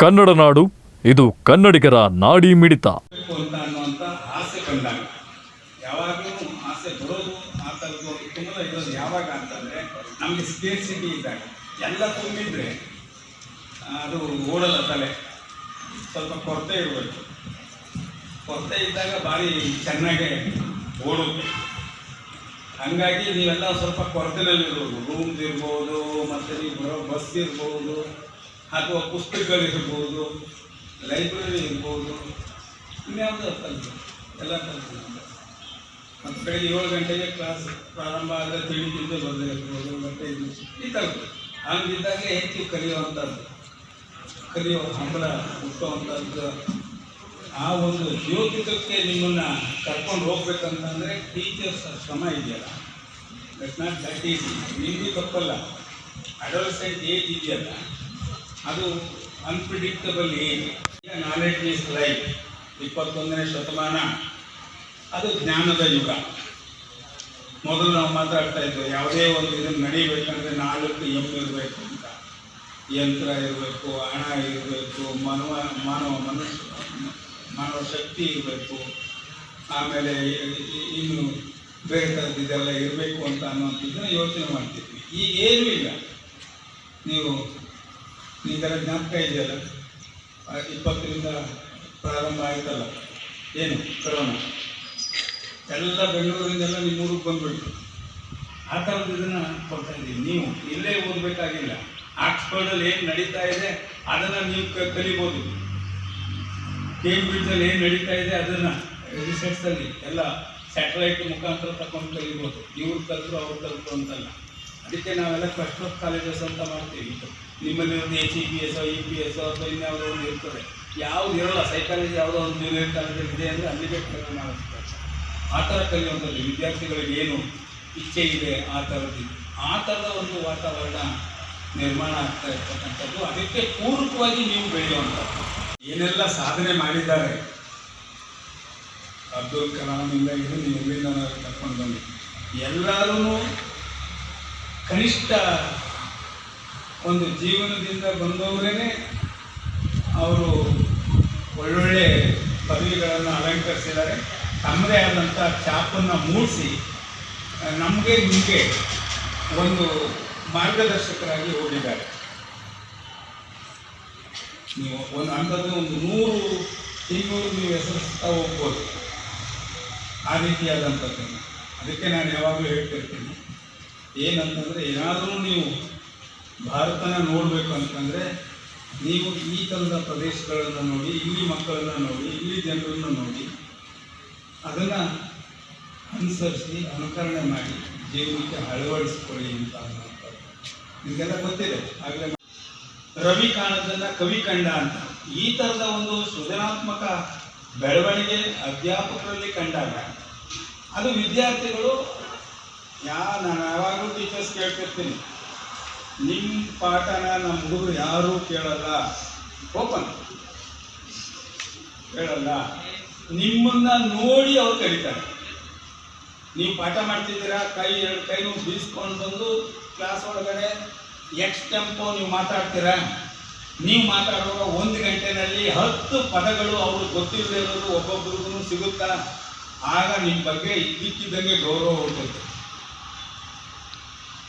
ಕನ್ನಡ ನಾಡು, ಇದು ಕನ್ನಡಿಗರ ನಾಡಿ ಮಿಡಿತ. ಯಾವಾಗ ಅಂತಂದರೆ ನಮಗೆ ಸ್ಕೇರ್ಸಿಟಿ ಇದ್ದಾಗ ಎಲ್ಲ ತುಂಬಿದ್ರೆ ಅದು ಓಡಲ್ಲ ತಲೆ. ಸ್ವಲ್ಪ ಕೊರತೆ ಇರಬೇಕು ಕೊರತೆ ಇದ್ದಾಗ ಭಾರಿ ಚೆನ್ನಾಗೆ ಓಡುತ್ತೆ ಹಂಗಾಗಿ ನೀವೆಲ್ಲ ಸ್ವಲ್ಪ ಕೊರತೆನಲ್ಲಿರ್ಬೋದು ರೂಮ್ಸ್ ಇರ್ಬೋದು ಮತ್ತು ನೀವು ಬರೋ ಬಸ್ ಇರ್ಬೋದು ಅಥವಾ ಪುಸ್ತಕಗಳಿರ್ಬೋದು ಲೈಬ್ರರಿ ಇರ್ಬೋದು ಇನ್ಯಾವುದೋ ಕಲಿತು ಎಲ್ಲ ಕಲಿತು ಮತ್ತು ಬೆಳಗ್ಗೆ ಏಳು ಗಂಟೆಗೆ ಕ್ಲಾಸ್ ಪ್ರಾರಂಭ ಆದರೆ ತಿಂಡಿ ತಿಂದು ಬರದಿರ್ಬೋದು ಮತ್ತು ಇದು ಈ ಥರದ್ದು. ಹಂಗಿದ್ದಾಗ ಹೆಚ್ಚು ಕಲಿಯುವಂಥದ್ದು. ಕಲಿಯೋ ಹಂಬಲ, ಹುಟ್ಟುವಂಥದ್ದು. ಆ ಒಂದು ಜ್ಯೋತಿಕಕ್ಕೆ ನಿಮ್ಮನ್ನು ಕರ್ಕೊಂಡು ಹೋಗ್ಬೇಕಂತಂದರೆ ಟೀಚರ್ಸ್ ಶ್ರಮ ಇದೆಯಲ್ಲ. ದಟ್ ನಾಟ್ ದಟ್ ಈಸಿ ನಿಮಗೂ ತಪ್ಪಲ್ಲ. ಅಡೋಲ್ಸೆಂಟ್ ಏಜ್ ಇದೆಯಲ್ಲ. ಅದು unpredictable age knowledge is life ಇಪ್ಪತ್ತೊಂದನೇ ಶತಮಾನ, ಅದು ಜ್ಞಾನದ ಯುಗ. ಮೊದಲು ನಾವು ಮಾತಾಡ್ತಾ ಇದ್ವಿ, ಯಾವುದೇ ಒಂದು ಇದನ್ನು ನಡೀಬೇಕಂದ್ರೆ ನಾಲ್ಕು ಎಂ ಇರಬೇಕು ಅಂತ. ಯಂತ್ರ ಇರಬೇಕು, ಹಣ ಇರಬೇಕು, ಮಾನವ ಮಾನವ ಮನುಷ್ಯ ಮಾನವ ಶಕ್ತಿ ಇರಬೇಕು. ಆಮೇಲೆ ಇನ್ನು ಬೇರೆ ಥರದ್ದು ಇದೆಲ್ಲ ಇರಬೇಕು ಅಂತ ಅನ್ನೋಂಥದ್ದನ್ನ ಯೋಚನೆ ಮಾಡ್ತಿದ್ವಿ. ಈಗ ಏನೂ ಇಲ್ಲ. ನಿಮಗೆಲ್ಲ ಜ್ಞಾಪಕ ಇದೆಯಲ್ಲ? ಇಪ್ಪತ್ತರಿಂದ ಪ್ರಾರಂಭ ಆಯ್ತಲ್ಲ. ಏನು ಕರೋನಾ? ಎಲ್ಲ ಬೆಂಗಳೂರಿಂದೆಲ್ಲ ನಿಮ್ಮ ಊರಿಗೆ ಬಂದ್ಬಿಟ್ಟು ಆ ಥರದ್ದು ಇದನ್ನು ಕೊಡ್ತಾ ಇದ್ದೀವಿ ನೀವು ಇಲ್ಲೇ ಓದಬೇಕಾಗಿಲ್ಲ. ಆಕ್ಸ್ಫರ್ಡಲ್ಲಿ ಏನು ನಡೀತಾ ಇದೆ, ಅದನ್ನು ನೀವು ಕ- ಕಲಿಬೋದು. ಕೇಂಬ್ರಿಡ್ಜಲ್ಲಿ ಏನು ನಡೀತಾ ಇದೆ, ಅದನ್ನು ರಿಸರ್ಚಲ್ಲಿ ಎಲ್ಲ ಸ್ಯಾಟಲೈಟ್ ಮುಖಾಂತರ ತಗೊಂಡು ಕಲಿಬೋದು. ಇವ್ರು ಕಲಿತರು ಅವ್ರು ಕಲಿತರು ಅಂತಲ್ಲ. ಅದಕ್ಕೆ ನಾವೆಲ್ಲ ಕ್ಲಸ್ಟರ್ ಆಫ್ ಕಾಲೇಜಸ್ ಅಂತ ಮಾಡ್ತೀವಿ. ನಿಮ್ಮಲ್ಲಿ ಒಂದು H E P S E P S ಅಥವಾ ಇನ್ಯಾವುದೋ ಒಂದು ಇರ್ತದೆ. ಯಾವ್ದು ಇರೋಲ್ಲ ಸೈಕಾಲಜಿ ಯಾವುದೋ ಒಂದು ಜೂನಿಯರ್ ಇದೆ ಅಂದರೆ ಅಲ್ಲಿಗೆ ಕಲಿಯೋಣ ಆ ಥರ ಕಲಿಯುವಂಥದ್ದು ವಿದ್ಯಾರ್ಥಿಗಳಿಗೆ ಏನು ಇಚ್ಛೆ ಇದೆ ಆ ಥರದ್ದು. ಆ ಥರದ ಒಂದು ವಾತಾವರಣ ನಿರ್ಮಾಣ ಆಗ್ತಾ ಇರ್ತಕ್ಕಂಥದ್ದು. ಅದಕ್ಕೆ ಪೂರಕವಾಗಿ ನೀವು ಬೆಳೆಯುವಂಥದ್ದು. ಏನೆಲ್ಲ ಸಾಧನೆ ಮಾಡಿದ್ದಾರೆ? ಅಬ್ದುಲ್ ಕಲಾಮಿಂದ ಹಿಡಿದು ನೀವು ಎಲ್ಲಿಂದ ಕರ್ಕೊಂಡು ಬಂದು ಎಲ್ಲರೂ ಕನಿಷ್ಠ ಒಂದು ಜೀವನದಿಂದ ಬಂದವರೇ ಅವರು ಒಳ್ಳೊಳ್ಳೆ ಪದವಿಗಳನ್ನು ಅಲಂಕರಿಸಿದ್ದಾರೆ. ತಮ್ಮದೇ ಆದಂಥ ಛಾಪನ್ನು ಮೂಡಿಸಿ ನಮಗೆ ನಿಮಗೆ ಒಂದು ಮಾರ್ಗದರ್ಶಕರಾಗಿ ಹೋಗಿದ್ದಾರೆ. ನೀವು ಒಂದು ಅಂಥದ್ದು ಒಂದು ನೂರು ಇನ್ನೂರು ನೀವು ಹೆಸರಿಸ್ತಾ ಹೋಗ್ಬೋದು. ಆ ರೀತಿಯಾದಂಥದ್ದನ್ನು. ಅದಕ್ಕೆ ನಾನು ಯಾವಾಗಲೂ ಹೇಳ್ತಿರ್ತೀನಿ. ಏನಂತಂದರೆ ಏನಾದರೂ ನೀವು ಭಾರತನ ನೋಡಬೇಕು ಅಂತಂದರೆ ನೀವು ಈ ಥರದ ಪ್ರದೇಶಗಳನ್ನು ನೋಡಿ, ಇಲ್ಲಿ ಮಕ್ಕಳನ್ನು ನೋಡಿ, ಇಲ್ಲಿ ಜನರನ್ನು ನೋಡಿ, ಅದನ್ನು ಅನುಸರಿಸಿ, ಅನುಕರಣೆ ಮಾಡಿ, ಜೀವನಕ್ಕೆ ಅಳವಡಿಸ್ಕೊಳ್ಳಿ ಅಂತ ನಿಮಗೆಲ್ಲ ಗೊತ್ತಿದೆ. ಆಗಲೇ ರವಿ ಕಾಣದನ್ನ ಕವಿ ಕಂಡ ಅಂತ. ಈ ಥರದ ಒಂದು ಸೃಜನಾತ್ಮಕ ಬೆಳವಣಿಗೆ ಅಧ್ಯಾಪಕರಲ್ಲಿ ಕಂಡಾಗ, ಅದು ವಿದ್ಯಾರ್ಥಿಗಳು, ಯಾ ನಾನು ಯಾವಾಗಲೂ ಟೀಚರ್ಸ್ ಕೇಳ್ತಿರ್ತೀನಿ. ನಿಮ್ಮ ಪಾಠನ ನಮ್ಮ ಹುಡುಗರು ಯಾರೂ ಕೇಳಲ್ಲ. ಓಪನ್. ಕೇಳಲ್ಲ. ನಿಮ್ಮನ್ನ ನೋಡಿ ಅವ್ರು ಕರೀತಾರೆ. ನೀವು ಪಾಠ ಮಾಡ್ತಿದ್ದೀರಾ? ಕೈ ಎರಡು ಕೈನೂ ಬೀಸ್ಕೊಂಡು ಬಂದು ಕ್ಲಾಸ್ ಒಳಗಡೆ ಎಕ್ಸ್ ಟೆಂಪೋ ನೀವು ಮಾತಾಡ್ತೀರಾ? ನೀವು ಮಾತಾಡುವಾಗ ಒಂದು ಗಂಟೆನಲ್ಲಿ ಹತ್ತು ಪದಗಳು ಅವ್ರಿಗೆ ಗೊತ್ತಿಲ್ಲದೆ ಇರೋದು ಒಬ್ಬೊಬ್ರಿಗೂ ಸಿಗುತ್ತಾ? ಆಗ ನಿಮ್ಮ ಬಗ್ಗೆ ಇದ್ದಕ್ಕಿದ್ದಂಗೆ ಗೌರವ ಹುಟ್ಟುತ್ತೆ.